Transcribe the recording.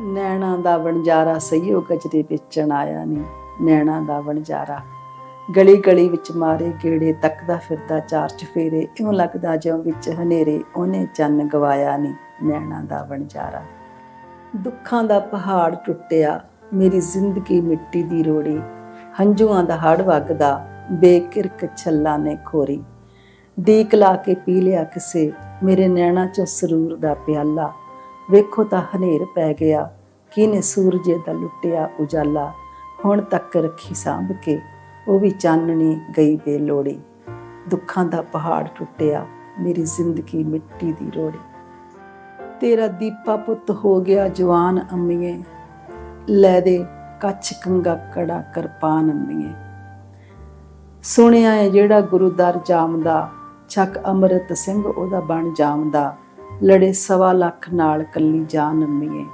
ਨੈਣਾ ਦਾ ਵਣਜਾਰਾ ਸਈਓ ਗਜਰੇ ਵੇਚਣ ਆਇਆ ਨੀ। ਨੈਣਾ ਦਾ ਵਣਜਾਰਾ ਗਲੀ ਗਲੀ ਵਿੱਚ ਮਾਰੇ ਗੇੜੇ ਤੱਕਦਾ ਫਿਰਦਾ ਚਾਰ ਚਫੇਰੇ। ਇਉਂ ਲੱਗਦਾ ਜਿਉਂ ਵਿੱਚ ਹਨੇਰੇ, ਉਹਨੇ ਚੰਨ ਗਵਾਇਆ ਨੀ ਨੈਣਾ ਦਾ ਵਣਜਾਰਾ। ਦੁੱਖਾਂ ਦਾ ਪਹਾੜ ਟੁੱਟਿਆ, ਮੇਰੀ ਜ਼ਿੰਦਗੀ ਮਿੱਟੀ ਦੀ ਰੋੜੀ। ਹੰਝੂਆਂ ਦਾ ਹੜ ਵਗਦਾ, ਬੇਕਿਰਕ ਛੱਲਾ ਨੇ ਖੋਰੀ। ਡੀਕ ਲਾ ਕੇ ਪੀ ਲਿਆ ਕਿਸੇ, ਮੇਰੇ ਨੈਣਾ ਚੋਂ ਸਰੂਰ ਦਾ ਪਿਆਲਾ। ਵੇਖੋ ਤਾਂ ਹਨੇਰ ਪੈ ਗਿਆ। ਕਿਨੇ ਸੂਰਜੇ ਦਾ ਲੁੱਟਿਆ ਉਜਾਲਾ? ਹੁਣ ਤੱਕ ਰੱਖੀ ਸਾਂਭ ਕੇ, ਉਹ ਵੀ ਚਾਨਣੀ ਗਈ ਬੇਲੋੜੀ। ਦੁੱਖਾਂ ਦਾ ਪਹਾੜ ਟੁੱਟਿਆ, ਮੇਰੀ ਜ਼ਿੰਦਗੀ ਮਿੱਟੀ ਦੀ ਰੋੜੀ। ਤੇਰਾ ਦੀਪਾ ਪੁੱਤ ਹੋ ਗਿਆ ਜਵਾਨ ਅੰਮੀਏ। ਲੈ ਦੇ ਕੱਛ ਕੰਗਾ ਕੜਾ ਕਿਰਪਾਨ ਅੰਮੀਏ। ਸੁਣਿਆ ਹੈ ਜਿਹੜਾ ਗੁਰੂ ਦਰ ਜਾਮਦਾ, ਛਕ ਅੰਮ੍ਰਿਤ ਸਿੰਘ ਉਹਦਾ ਬਣ ਜਾਮਦਾ। ਲੜੇ ਸਵਾ ਲੱਖ ਨਾਲ ਕੱਲੀ ਜਾਨ ਅੰਮੀਏ